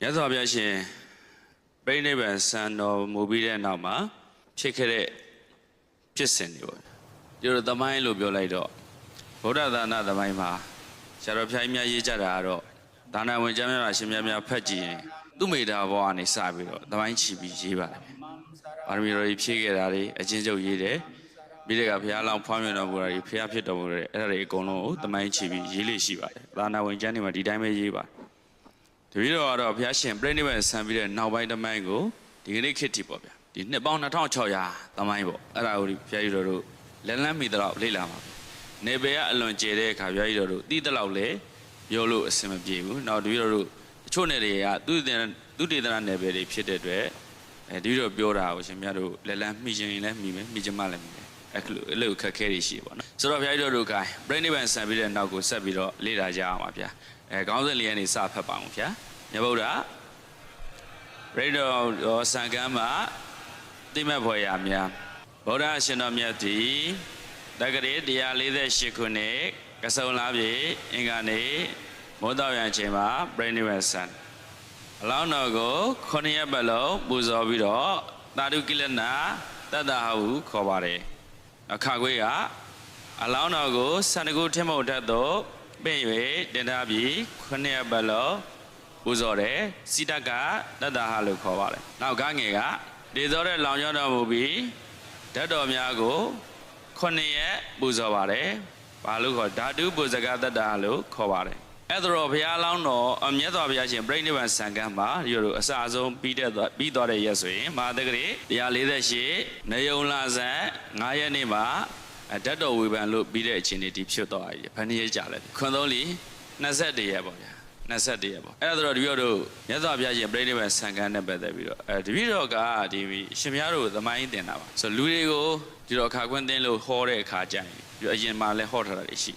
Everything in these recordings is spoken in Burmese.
မြတ်စွာဘုရားရှင်ပြိဋိဘံစံတော်မူပြီးတဲ့နောက်မှာဖြစ်ခဲ့တဲ့ဖြစ်စဉ်တွေပေါ့ဒီလိုသမိုင်းလို့ပြောလိုက်တော့ဗုဒ္ဓသာနာသမိုင်းမှာဆရာတော်ဘုရားကြီးများရေးကြတာကတော့ဒါနဝင်ကျမ်းများရှင်များများဖတ်ကြည့်ရင်သူ့မိတာဘောကနေစပြီးတော့သမိုင်းချီပြီးရေးပါတယ်ပါရမီတော်ကြီးဖြည့်ခဲ့တာတွေအချင်းချုပ်ရေးတယ်ပြီးတဲ့ကဘုရားလောင်းဖွားမြင်တော်မူတာတွေဘုရားဖြစ်တော်မူတဲ့အဲ့ဒါတွေအကုန်လုံးကိုသမိုင်းချီပြီးရေးလို့ရှိပါတယ်ဒါနဝင်ကျမ်းတွေမှာဒီတိုင်းပဲရေးပါတယ် တပည့်တော်ကတော့ဘုရားရှင်ပြိဋိဘံဆံပြီးတဲ့နောက်ပိုင်းတမိုင်းကိုဒီကနေ့ခေတ်ထိပေါ့ဗျာဒီနှစ်ပေါင်း2600တမိုင်းပေါ့အဲ့ဒါကိုဘုရားကြီးတော်တို့လက်လန်းမိတော့လေ့လာပါဗျာနေပေကအလွန်ကျဲတဲ့အခါဘုရားကြီးတော်တို့တိတလောက်လဲပြောလို့အဆင်မပြေဘူးနောက်တပည့်တော်တို့တချို့နယ်တွေကသူတေသူတေသနာနယ်ပယ်တွေဖြစ်တဲ့အတွက်အဲတပည့်တော်ပြောတာကိုရှင်မြတ်တို့လက်လန်းမိခြင်းရင်လည်းမိမယ်မိခြင်းမလည်းမိမယ်အဲ့လိုအဲ့လိုခက်ခဲတွေရှိပေါ့နော်ဆိုတော့ဘုရားကြီးတော်တို့ကပြိဋိဘံဆံပြီးတဲ့နောက်ကိုဆက်ပြီးတော့လေ့လာကြအောင်ပါဗျာ အဲခေါင်းစဉ်လေးကနေစဖတ်ပါအောင်ဗျာမြတ်ဗုဒ္ဓရိတော်ရောစံကမ်းမှာတိမတ်ဖွယ်ရများဗုဒ္ဓရှင်တော်မြတ်သည်တက္ကရာ148ခုနှစ်ကဆုံလာပြီအင်္ဂါနေ့မိုးတော်ရံချိန်မှာပြိဋိဝဆန်အလောင်းတော်ကိုခုနှစ်ရက်ပတ်လုံးပူဇော်ပြီးတော့တာတုကိလနာတတ္တဟဟုခေါ်ပါတယ်အခါခွေးကအလောင်းတော်ကိုစန္ဒကုထင်းမုတ်ထက်သို့ ပင့်၍တင်ထားပြီးခုနှစ်ရက်ပတ်လုံးပူဇော်တယ်စိတကတတ္တဟလို့ခေါ်ပါတယ်နောက်ကငယ်ကဒေဇောတဲ့လောင်ကျွမ်းတော်မူပြီးဓာတ်တော်များကိုခုနှစ်ရက်ပူဇော်ပါတယ်ဘာလို့ခေါ်ဓာတုပူဇကတတ္တဟလို့ခေါ်ပါတယ်အဲ့ဒါတော့ဘုရားလောင်းတော်အမြတ်စွာဘုရားရှင်ပြိဋိဘံစံကမ်းမှာဒီလိုအစအဆုံးပြီးတဲ့ပြီးသွားတဲ့ရက်ဆိုရင်မဟာတက္ကရီ148နေယုံလာဇန်9ရက်နေ့မှာ ဓာတ်တော်ဝေဖန်လို့ပြီးတဲ့အချိန်တွေဒီဖြစ်သွားပြီဘယ်နှစ်ရက်ကြာလဲခွန်သုံးလီ21ရက်ပေါ့ဗျာ21ရက်ပေါ့အဲ့ဒါဆိုတော့တပည့်တော်တို့မြတ်စွာဘုရားရှင်ပြိဋိဘံဆံကန်းနဲ့ပတ်သက်ပြီးတော့အဲတပည့်တော်ကဒီရှင်ဘုရားတို့သမိုင်းတင်တာပါဆိုလူတွေကိုဒီတော့အခါခွင့်တင်လို့ဟောတဲ့အခါကျရင်ပြီးအရင်မှလည်းဟောထားတာတွေရှိ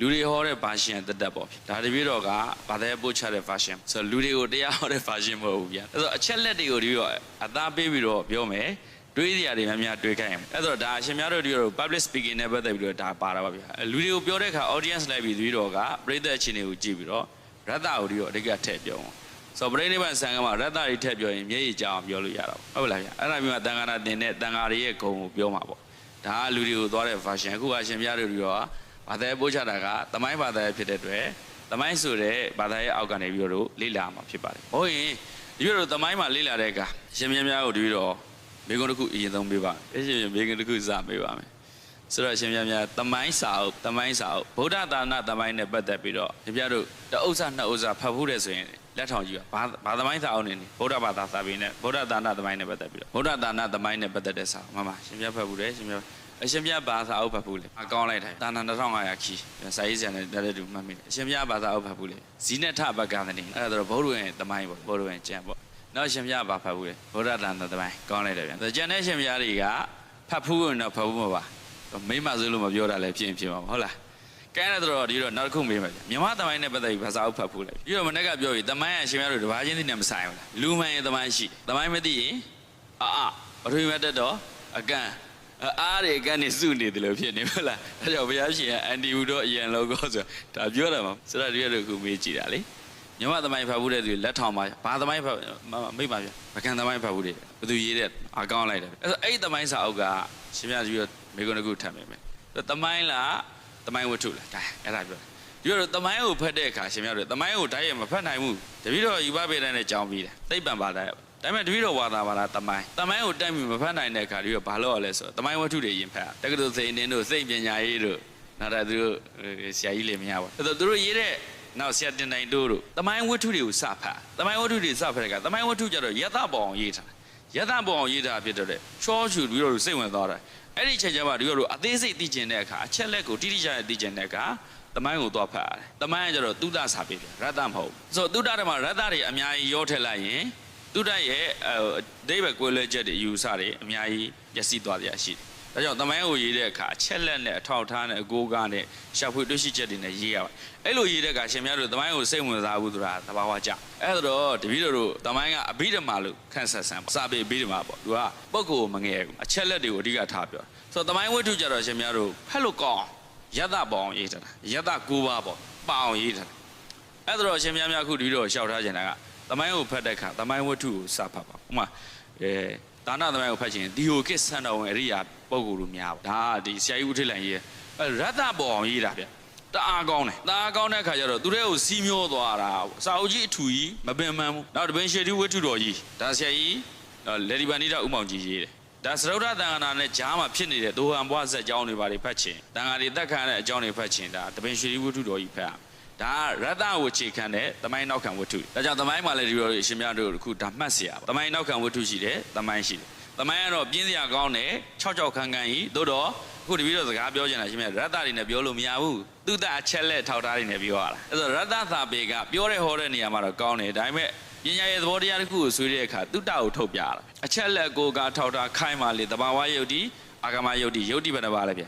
လူတွေဟောတဲ့ version တက်တက်ပေါ့ဒါတပည့်တော်ကဘာသာပို့ချတဲ့ version ဆိုလူတွေကိုတရားဟောတဲ့ version မဟုတ်ဘူးဗျာအဲ့တော့အချက်လက်တွေကိုတပည့်တော်အသားပေးပြီးတော့ပြောမယ် တွေးစရာတွေများများတွေးခိုင်းရင်အဲ့တော့ဒါအရှင်များတို့ဒီလို public speaking နဲ့ပတ်သက်ပြီးတော့ဒါပါတာပါဗျာလူတွေကိုပြောတဲ့အခါ audience လိုက်ပြီးတပည့်တော်ကပြိသက်အခြေအနေကိုကြည့်ပြီးတော့ရတ္တကိုဒီတော့အဓိကထည့်ပြောအောင်ဆိုတော့ပရိနိဗ္ဗာန်ဆံကမှာရတ္တတွေထည့်ပြောရင်မျက်ရည်ကြအောင်ပြောလို့ရတာပေါ့ဟုတ်လားဗျအဲ့ဒါမျိုးကတန်ခါရတင်တဲ့တန်ခါရရဲ့ဂုံကိုပြောမှာပေါ့ဒါကလူတွေကိုသွားတဲ့ version အခုအရှင်ပြတို့တွေတော့ဘာသာရေးပို့ချတာကသမိုင်းဘာသာရေးဖြစ်တဲ့အတွက်သမိုင်းဆိုတဲ့ဘာသာရေးအောက်ကနေပြီးတော့လေ့လာမှာဖြစ်ပါတယ်ဟုတ်ရင်ဒီလိုသမိုင်းမှာလေ့လာတဲ့အခါရှင်မြတ်များကိုဒီတော့ မိကုန်းတစ်ခုအရင်ဆုံးပေးပါမယ်ရှင်ရှင်မိကုန်းတစ်ခုစပေးပါမယ်ဆိုတော့ရှင်ပြများတမိုင်းစာအုပ်တမိုင်းစာအုပ်ဗုဒ္ဓသာနာတမိုင်းနဲ့ပတ်သက်ပြီးတော့ရှင်ပြတို့တအုပ်စာနှစ်အုပ်စာဖတ်ဖို့တဲ့ဆိုရင်လက်ထောင်ကြည့်ပါဘာဘာတမိုင်းစာအုပ်နေနေဗုဒ္ဓဘာသာစာပေနဲ့ဗုဒ္ဓသာနာတမိုင်းနဲ့ပတ်သက်ပြီးတော့ဗုဒ္ဓသာနာတမိုင်းနဲ့ပတ်သက်တဲ့စာအုပ်မမရှင်ပြဖတ်ဖို့တယ်ရှင်ပြအရှင်ပြဘာသာအုပ်ဖတ်ဖို့လေအကောင်းလိုက်တယ်တာနာ2500ခီစာရေးဆရာနဲ့တက်တဲ့သူမှတ်မိတယ်အရှင်ပြဘာသာအုပ်ဖတ်ဖို့လေဇီနထဘကသနေအဲ့ဒါတော့ဗုဒ္ဓဝင်တမိုင်းပေါ့ဗုဒ္ဓဝင်ကျမ်းပေါ့ နောက်ရှင်ပြဘာဖတ်ဖို့လေဗုဒ္ဓသာနာတမိုင်းကောင်းလိုက်တယ်ဗျကျန်တဲ့ရှင်ပြတွေကဖတ်ဖို့ရင်တော့ဖတ်ဖို့မပါမိမဆိုလို့မပြောတာလည်းဖြစ်ရင်ဖြစ်မှာပါဟုတ်လားကဲအဲ့ဒါတော့ဒီတော့နောက်တစ်ခုမေးမယ်မြမသမိုင်းနဲ့ပတ်သက်ပြီးဘာသာဥဖတ်ဖို့လဲပြီးတော့မနေ့ကပြောပြီးသမိုင်းရရှင်များတို့တပါးချင်းသိနေမဆိုင်ဘူးလားလူမှန်ရင်သမိုင်းရှိသမိုင်းမသိရင်အာအာပထဝီမတ်တက်တော့အကန့်အားတွေအကန့်နေစုနေတယ်လို့ဖြစ်နေမလားဒါကြောင့်ဘုရားရှင်ကအန်တီဟူတော့အရန်လောကောဆိုဒါပြောတာမှာဆိုတော့ဒီရက်တို့ခုမေးကြည့်တာလေ မြမသမိုင်းဖတ်ဖို့တဲ့သူလက်ထောင်ပါဘာသမိုင်းဖတ်မိတ်ပါဗျပကံသမိုင်းဖတ်ဖို့တဲ့ဘယ်သူရေးတဲ့အကောင်းလိုက်တယ်အဲ့အဲ့သမိုင်းစာအုပ်ကရှင်များကြီးမိကုန်းတစ်ခုထပ်မိမယ်တမိုင်းလားတမိုင်းဝတ္ထုလားဒါအဲ့ဒါပြောဒီတော့တမိုင်းကိုဖတ်တဲ့အခါရှင်များတို့တမိုင်းကိုတိုက်ရမဖတ်နိုင်ဘူးတပည့်တော်ယူပပေတဲ့နဲ့ကြောင်းပြီးတယ်သိပ္ပံဘာသာဒါပေမဲ့တပည့်တော်ဝါသာဘာသာတမိုင်းတမိုင်းကိုတိုက်ပြီးမဖတ်နိုင်တဲ့အခါဒီတော့ဘာလို့ရလဲဆိုတော့တမိုင်းဝတ္ထုတွေရင်ဖတ်တက္ကသိုလ်စိန်တင်းတို့စိတ်ပညာရေးတို့နောက်တာသူတို့ဆရာကြီးလည်းမရပါဘူးအဲ့တော့သူတို့ရေးတဲ့ နောက်ဆရာတင်နိုင်တို့တို့တမိုင်းဝတ္ထုတွေကိုစဖတ်တမိုင်းဝတ္ထုတွေစဖတ်တဲ့အခါတမိုင်းဝတ္ထုကျတော့ယသပေါအောင်ရေးထားယသပေါအောင်ရေးထားဖြစ်တဲ့ချောချူပြီးတော့စိတ်ဝင်သွားတာအဲ့ဒီချိန်ကျမှဒီလိုအသေးစိတ်သိကျင်တဲ့အခါအချက်လက်ကိုတိတိကျကျသိကျင်တဲ့အခါတမိုင်းကိုသွားဖတ်ရတယ်။တမိုင်းကကျတော့သုဒ္ဓစာပေပြရတ္တမဟုတ်ဘူး။ဆိုတော့သုဒ္ဓဓမ္မရတ္တတွေအများကြီးရောထည့်လိုက်ရင်သုဒ္ဓရဲ့အဒိဗ္ဗကွယ်လွဲချက်တွေယူဆတွေအများကြီးပျက်စီးသွားကြရှိတယ်။ ဒါကြောင့်တမိုင်းကိုရေးတဲ့အခါအချက်လက်နဲ့အထောက်အထားနဲ့အကိုးကားနဲ့ရှာဖွေတွေ့ရှိချက်တွေနဲ့ရေးရပါတယ်။အဲ့လိုရေးတဲ့အခါရှင်များတို့တမိုင်းကိုစိတ်ဝင်စားဘူးဆိုတာသဘာဝကျ။အဲ့ဒါတော့တပည့်တော်တို့တမိုင်းကအဘိဓမ္မာလို့ခန့်ဆက်ဆန်းစာပေအဘိဓမ္မာပေါ့။သူကပုဂ္ဂိုလ်မငယ်ဘူး။အချက်လက်တွေကိုအဓိကထားပြော။ဆိုတော့တမိုင်းဝတ္ထုကြတော့ရှင်များတို့ဖက်လို့ကောင်းယတပေါအောင်ရေးထားတာယတ၉ပါးပေါ့ပအောင်ရေးထားတာအဲ့ဒါတော့ရှင်များများခုဒီတော့ရှောက်ထားကြတာကသမိုင်းကိုဖတ်တဲ့အခါသမိုင်းဝတ္ထုကိုစဖတ်ပါဥပမာအဲ ဒါနသမိုင်းကိုဖတ်ချင်ဒီဟိုကစ်ဆန်တော်ဝင်အရိယာပုံကိုယ်လိုများပါဒါကဒီဆရာကြီးဦးထိတ်လန်ကြီးရဲ့အဲရတ္တပေါ်အောင်ရေးတာဗျတအားကောင်းတယ်တအားကောင်းတဲ့အခါကျတော့သူတဲ့ကိုစီးမျောသွားတာစာအုပ်ကြီးအထူကြီးမပင်ပန်းဘူးနောက်တပင်ရှေတီဝတ္ထုတော်ကြီးဒါဆရာကြီးလေဒီဗန်နီတာဥမောင်ကြီးရေးတယ်ဒါစရုဒ္ဓတန်ခါနာနဲ့ဂျားမှာဖြစ်နေတဲ့ဒိုဟန်ဘွားဆက်အကြောင်းတွေပါတွေဖတ်ချင်တန်ခါတွေတက်ခါတဲ့အကြောင်းတွေဖတ်ချင်ဒါတပင်ရွှေဝတ္ထုတော်ကြီးဖတ်ရမယ် ဒါကရတ္တဝခြေခံတဲ့သမိုင်းနောက်ခံဝတ္ထုဒါကြောင့်သမိုင်းမှာလည်းဒီလိုအရှင်များတို့အခုဒါမှတ်เสียပါသမိုင်းနောက်ခံဝတ္ထုရှိတယ်သမိုင်းရှိတယ်သမိုင်းကတော့ပြင်းစရာကောင်းတယ်၆၆ခန်းခန်းကြီးသို့တော့အခုတပည့်တော်စကားပြောချင်တာရှင်များရတ္တတွေနဲ့ပြောလို့မရဘူးသူတအချက်လက်ထောက်ထားတွေနဲ့ပြောရတာအဲ့တော့ရတ္တသာပေကပြောတဲ့ဟောတဲ့နေရာမှာတော့ကောင်းတယ်ဒါပေမဲ့ ပညာရဲ့သဘောတရားတစ်ခုကိုဆွေးတဲ့အခါတုတ္တကိုထုတ်ပြတာအချက်လက်ကိုကထောက်တာခိုင်းပါလေတဘာဝယုတ်တိအာဂမယုတ်တိယုတ်တိဘယ်နှပါလဲဗျ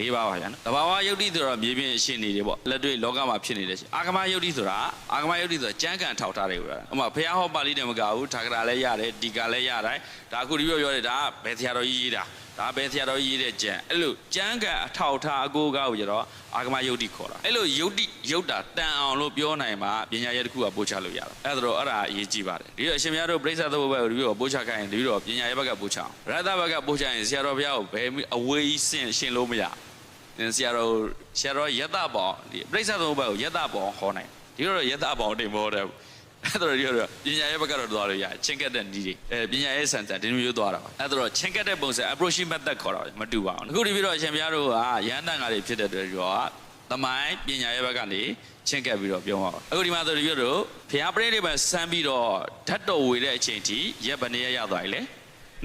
၄ပါးပါဗျာနော်တဘာဝယုတ်တိဆိုတော့မြေပြင်အရှင်းနေတယ်ပေါ့လက်တွေ့လောကမှာဖြစ်နေတဲ့ရှင်အာဂမယုတ်တိဆိုတာအာဂမယုတ်တိဆိုတာကြမ်းကန်ထောက်ထားတယ်ပြောတာဥပမာဘုရားဟောပါဠိတယ်မကဘူးထာဂရာလည်းရတယ်ဒီကလည်းရတယ်ဒါအခုဒီပြောပြောတယ်ဒါကဘယ်ဆရာတော်ကြီးရေးတာဒါပဲဆရာတော်ကြီးရေးတဲ့ကြံအဲ့လိုကြမ်းကန်အထောက်ထားအကိုကောက်ကိုကျတော့အာဂမယုတ်တိခေါ်တာအဲ့လိုယုတ်တိယုတ်တာတန်အောင်လို့ပြောနိုင်မှာပညာရဲ့တစ်ခုကပို့ချလို့ရတာအဲ့ဒါတော့အဲ့ဒါအရေးကြီးပါတယ်ဒီတော့အရှင်မြတ်တို့ပြိဿသဘောဘက်ကိုဒီလိုပို့ချခိုင်းရင်ဒီလိုပညာရဲ့ဘက်ကပို့ချအောင်ရတ္တဘက်ကပို့ချရင်ဆရာတော်ဘုရားကိုဘယ်အဝေးဆင့်ရှင်းလို့မရ ဆရာတော်ဆရာတော်ယတ္တပေါင်းဒီပြိဿသဘောဘက်ကိုယတ္တပေါင်းဟောနိုင်ဒီတော့ယတ္တပေါင်းတင်မောတယ်အဲ့တော့ဒီတော့ပညာရဲ့ဘက်ကတော့သွားလို့ရချင်းကက်တဲ့နီးတွေအဲပညာရဲ့ဆန်ဆန်ဒီလိုမျိုးသွားတာပါအဲ့တော့ချင်းကက်တဲ့ပုံစံ approach method ခေါ်တာမတူပါဘူးအခုဒီပြီးတော့အရှင်ဘုရားတို့ကရဟန္တာငါတွေဖြစ်တဲ့အတွက်ကြောင့်သမိုင်းပညာရဲ့ဘက်ကနေချင်းကက်ပြီးတော့ပြောပါတော့အခုဒီမှာဆိုဒီပြောတို့ဘုရားပရိနိဗ္ဗာန်ဆန်းပြီးတော့ဓာတ်တော်ဝေတဲ့အချိန်ထိရက်ဘယ်နှစ်ရက်ရသွားပြီလဲ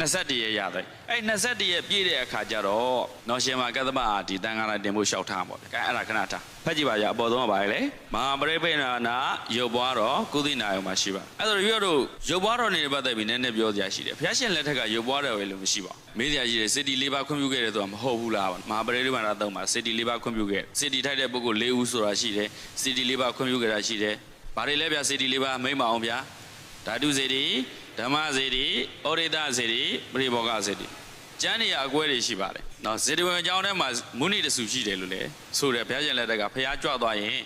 21ရက်ရသွားပြီအဲ့21ရက်ပြည့်တဲ့အခါကျတော့နော်ရှင်မကသမဒီတန်ခါလာတင်ဖို့ရှောက်ထားမှာပေါ့။ကဲအဲ့ဒါခဏထား။ဖတ်ကြည့်ပါကြအပေါ်ဆုံးကပါလေ။မဟာပရိပိဏနာရုပ်ပွားတော့ကုသိနာယုံမှာရှိပါ။အဲ့တော့ရွတ်တို့ရုပ်ပွားတော်နေတဲ့ပတ်သက်ပြီးနည်းနည်းပြောစရာရှိတယ်။ဘုရားရှင်လက်ထက်ကရုပ်ပွားတော်ပဲလို့မရှိပါဘူး။မေးစရာရှိတယ်စစ်တီလေးပါခွင့်ပြုခဲ့တယ်ဆိုတာမဟုတ်ဘူးလား။မဟာပရိပိဏနာသုံးမှာစစ်တီလေးပါခွင့်ပြုခဲ့။စစ်တီထိုက်တဲ့ပုဂ္ဂိုလ်၄ဦးဆိုတာရှိတယ်။စစ်တီလေးပါခွင့်ပြုခဲ့တာရှိတယ်။ဘာတွေလဲဗျစစ်တီလေးပါမိမ့်မအောင်ဗျာ။ ဓာတုစေတီဓမ္မစေတီဩရိတစေတီပရိဘောဂစေတီကျမ်းနေရအကွဲတွေရှိပါတယ်။နော်ဇေတဝင်အကြောင်းထဲမှာမုနိတဆူရှိတယ်လို့လေဆိုတယ်ဘုရားရှင်လက်ထက်ကဘုရားကြွသွားရင်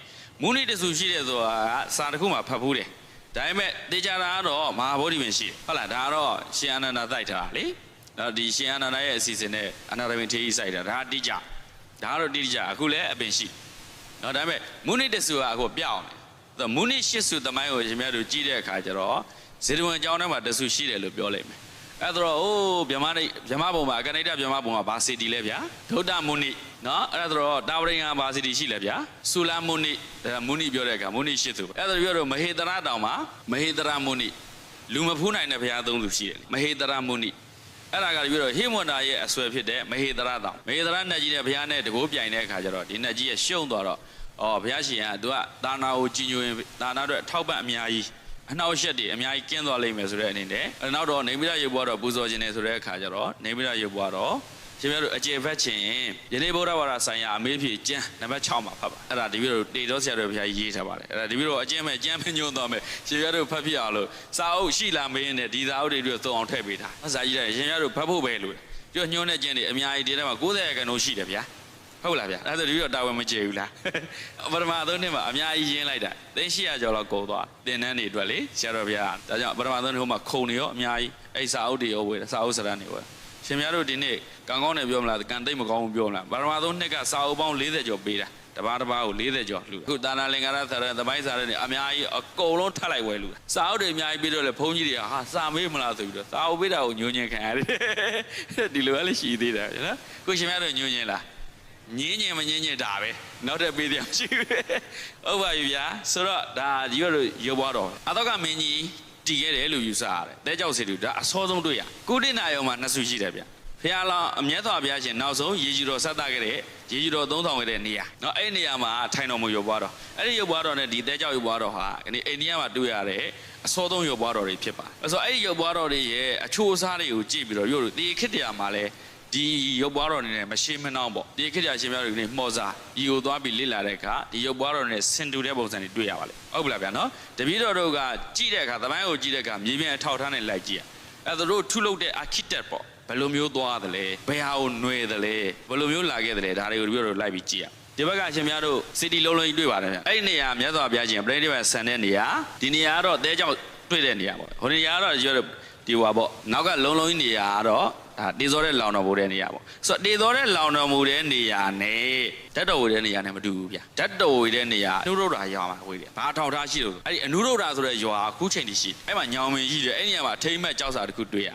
မုနိတဆူရှိတယ်ဆိုတာကစာတစ်ခုမှဖတ်ဘူးတယ်။ဒါပေမဲ့တေချာတာကတော့မဟာဗောဓိပင်ရှိတယ်။ဟုတ်လားဒါကတော့ရှင်အာနန္ဒတိုက်ထားတာလေ။နော်ဒီရှင်အာနန္ဒရဲ့အစီအစဉ်နဲ့အနာရပင်ထေးကြီးစိုက်တာဒါကတိကျ။ဒါကတော့တိကျအခုလည်းအပင်ရှိ။နော်ဒါပေမဲ့မုနိတဆူကအခုပြောင်းတယ်။ မုနိရှစ်စုသမိုင်းကိုရှင်မြတ်တို့ကြည့်တဲ့အခါကျတော့ဇေတဝင်အကြောင်းထဲမှာတဆူရှိတယ်လို့ပြောလိုက်မယ်အဲ့တော့အိုးဗြဟ္မနိဗြဟ္မဘုံမှာအကနိတဗြဟ္မဘုံမှာဘာစီတီလဲဗျာဒုဒ္ဒမုနိနော်အဲ့တော့တာဝရိယဘာစီတီရှိလဲဗျာဆူလမုနိမုနိပြောတဲ့အခါမုနိရှိသူအဲ့တော့ပြောတော့မဟေတရတောင်မှာမဟေတရမုနိလူမဖူးနိုင်တဲ့ဘုရားသုံးသူရှိတယ်မဟေတရမုနိအဲ့ဒါကပြီးတော့ဟိမန္တာရဲ့အဆွဲဖြစ်တဲ့မဟေတရတောင်မဟေတရနတ်ကြီးနဲ့ဘုရားနဲ့တကိုးပြိုင်တဲ့အခါကျတော့ဒီနတ်ကြီးရဲ့ရှုံးသွားတော့ အော်ဘုရားရှင်ကသူကတာနာကိုကြီးညိုရင်တာနာအတွက်အထောက်ပံ့အများကြီးအနှောက်အယှက်တွေအများကြီးကင်းသွားလိမ့်မယ်ဆိုတဲ့အနေနဲ့အဲနောက်တော့နေမိရရုပ်ဘွားတော့ပူဇော်ခြင်းနဲ့ဆိုတဲ့အခါကျတော့နေမိရရုပ်ဘွားတော့ရှင်ပြတို့အကျေဖက်ခြင်းယနေ့ဗုဒ္ဓဘာသာဆိုင်ရာအမေးဖြေကျမ်းနံပါတ်6မှာဖတ်ပါအဲ့ဒါဒီပြတို့တေတော်ဆရာတော်ဘုရားရေးထားပါတယ်အဲ့ဒါဒီပြတို့အကျင့်မဲ့ကျမ်းမညွှန်းသွားမယ်ရှင်ပြတို့ဖတ်ပြအောင်လို့စာအုပ်ရှိလာမင်းနဲ့ဒီစာအုပ်တွေတို့သုံးအောင်ထည့်ပေးတာစာကြီးတယ်ရှင်ပြတို့ဖတ်ဖို့ပဲလို့ပြောညွှန်းတဲ့ကျင့်တွေအများကြီးဒီထဲမှာ90ရာခိုင်နှုန်းရှိတယ်ဗျာ ဟုတ်လားဗျအဲ့ဒါဒီတော့တာဝန်မကျေဘူးလားပထမသုံးနှစ်မှာအများကြီးရင်းလိုက်တာသိရှိရကျော်တော့ကုန်သွားတင်တန်းတွေအတွက်လေဆရာတော်ဘုရားဒါကြောင့်ပထမသုံးနှစ်ဟိုမှာခုံနေရောအများကြီးအဲ့စာအုပ်တွေရောဝေစာအုပ်စရန်တွေဝေရှင်များတို့ဒီနေ့ကံကောင်းတယ်ပြောမလားကံသိမ့်မကောင်းဘူးပြောမလားပထမသုံးနှစ်ကစာအုပ်ပေါင်း40ကျော်ပေးတာတပါးတပါးကို40ကျော်လှူအခုတာနာလင်္ကာရဆရာသမိုင်းစာရဲနေအများကြီးအကုန်လုံးထပ်လိုက်ဝဲလှူစာအုပ်တွေအများကြီးပြီးတော့လေဘုန်းကြီးတွေကဟာစာမေးမလားဆိုပြီးတော့စာအုပ်ပေးတာကိုညှို့ညင်ခံရတယ်ဒီလိုလည်းရှိသေးတယ်နော်ခုရှင်များတို့ညှို့ညင်လား ညင်းညင်မညင်းညင်ဒါပဲနောက်တဲ့ပေးတယ်မရှိဘူးဟုတ်ပါပြီဗျာဆိုတော့ဒါရွတ်လို့ရုပ်ပွားတော့အတော့ကမင်းကြီးတည်ခဲ့တယ်လို့ယူဆရတယ်တဲကြောက်စီတူဒါအစောဆုံးတွေ့ရကုဋိနာယုံမှာနှစ်ဆူရှိတယ်ဗျဖះလောင်းအမျက်တော်ဘုရားရှင်နောက်ဆုံးရေကြီးတော်ဆက်တခဲ့တဲ့ရေကြီးတော်3000ခဲ့တဲ့နေရာเนาะအဲ့ဒီနေရာမှာထိုင်တော်မူရုပ်ပွားတော့အဲ့ဒီရုပ်ပွားတော်နဲ့ဒီတဲကြောက်ရုပ်ပွားတော်ဟာဒီအိန္ဒိယမှာတွေ့ရတဲ့အစောဆုံးရုပ်ပွားတော်တွေဖြစ်ပါအဲ့ဆိုအဲ့ဒီရုပ်ပွားတော်တွေရဲ့အချိုးအစားတွေကိုကြည့်ပြီးတော့ရုပ်လို့ဒီခေတ်တရာမှာလဲ ဒီရုပ်ပွားတော်နေနဲ့မရှင်းမနှောင်းပေါ့ဒီခေတ်ကြာရှင်များတို့ဒီနေ့မှော်စားဤကိုသွားပြီးလေ့လာတဲ့အခါဒီရုပ်ပွားတော်နဲ့ဆင်တူတဲ့ပုံစံတွေတွေ့ရပါလေဟုတ်ပြီလားဗျာနော်တပည့်တော်တို့ကကြည့်တဲ့အခါသမိုင်းကိုကြည့်တဲ့အခါမြေပြင်အထောက်ထားနဲ့လိုက်ကြည့်ရအဲဒါတို့ထုလုပ်တဲ့ architect ပေါ့ဘယ်လိုမျိုးသွားတယ်လဲဘယ်ဟာကိုຫນွေတယ်လဲဘယ်လိုမျိုးလာခဲ့တယ်လဲဒါတွေကိုတပည့်တော်တို့လိုက်ပြီးကြည့်ရဒီဘက်ကရှင်များတို့စီတီလုံးလုံးကြီးတွေ့ပါတယ်ဗျအဲ့ဒီနေရာမြတ်စွာဘုရားရှင်ပြိဋိဘတ်ဆန်တဲ့နေရာဒီနေရာကတော့တဲကြောင့်တွေ့တဲ့နေရာပေါ့ဟိုနေရာကတော့ပြောတော့ဒီဟွာပေါ့နောက်ကလုံးလုံးကြီးနေရာကတော့ ဒါတေသောတဲ့လောင်တော်မူတဲ့နေရာပေါ့ဆိုတော့တေသောတဲ့လောင်တော်မူတဲ့နေရာနဲ့ဓာတ်တော်ဝေတဲ့နေရာနဲ့မတူဘူးဗျဓာတ်တော်ဝေတဲ့နေရာအနုရုဒ္ဓရာရွာမှာဝေတယ်ဘာထောက်ထားရှိလို့အဲ့ဒီအနုရုဒ္ဓရာဆိုတဲ့ရွာအခုချိန်ထိရှိတယ်အဲ့မှာညောင်မင်းရှိတယ်အဲ့ဒီနေရာမှာအထိမ့်မဲ့ကြောက်စာတစ်ခုတွေ့ရ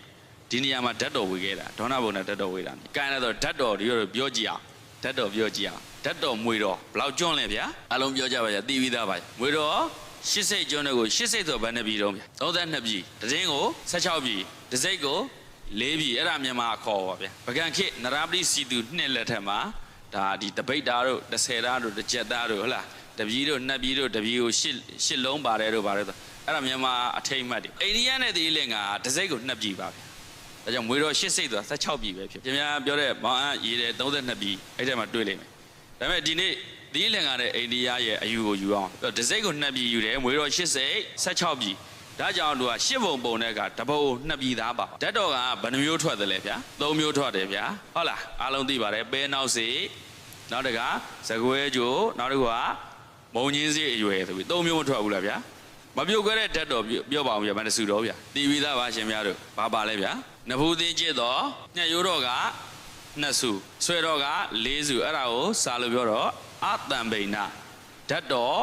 ဒီနေရာမှာဓာတ်တော်ဝေခဲ့တာဒေါနာဘုံနဲ့ဓာတ်တော်ဝေတာကဲအဲ့တော့ဓာတ်တော်ဒီလိုပြောကြည့်အောင်ဓာတ်တော်ပြောကြည့်အောင်ဓာတ်တော်မွေတော်ဘယ်လောက်ကျွန်းလဲဗျာအလုံးပြောကြပါဗျာသိပြီးသားပါမွေတော်ရှစ်စိတ်ကျွန်းတွေကိုရှစ်စိတ်ဆိုဘယ်နှပြည်တုံးဗျာ32ပြည်တည်င်းကို16ပြည်တစိတ်ကို ၄ပြည်အဲ့ဒါမြန်မာခေါ်ပါဗျာပကံခေတ်နရပတိစီသူနှစ်လက်ထက်မှာဒါဒီတပိတ်သားတို့30သားတို့တစ်ကြက်သားတို့ဟုတ်လားတပြည်တို့နှစ်ပြည်တို့တပြည်ကိုရှစ်ရှစ်လုံးပါတယ်တို့ပါတယ်ဆိုအဲ့ဒါမြန်မာအထိမ့်မှတ်တွေအိန္ဒိယနဲ့သီလင်္ကာတစိတ်ကိုနှစ်ပြည်ပါဗျာဒါကြောင့်မွေတော်၈စိတ်ဆိုတာ16ပြည်ပဲဖြစ်ပြင်များပြောတဲ့မောင်အပ်ရေးတဲ့32ပြည်အဲ့ထဲမှာတွေ့လိမ့်မယ်ဒါပေမဲ့ဒီနေ့ဒီလင်္ကာနဲ့အိန္ဒိယရဲ့အယူကိုယူအောင်ဒစိတ်ကို2ပြည်ယူတယ်မွေတော်8စိတ်16ပြည် ဒါကြောင့်သူကရှစ်ပုံပုံတဲ့ကတပုံ2ပြည်သားပါဓာတ်တော်ကဘယ်နှမျိုးထွက်တယ်လဲဗျာ3မျိုးထွက်တယ်ဗျာဟုတ်လားအားလုံးသိပါတယ်ပဲနောက်စီနောက်တကဇကွဲကြိုနောက်တစ်ခုကမုံညင်းစီအရွယ်ဆိုပြီး3မျိုးမထွက်ဘူးလားဗျာမပြုတ်ခွဲတဲ့ဓာတ်တော်ပြောပြောပါအောင်ဗျာမနစုတော်ဗျာတီဗီသားပါရှင်များတို့ဘာပါလဲဗျာနဖူးသိင်းကျစ်တော်ညက်ရိုးတော်ကနှစ်စုဆွဲတော်ကလေးစုအဲ့ဒါကိုစာလို့ပြောတော့အတံပိဏဓာတ်တော်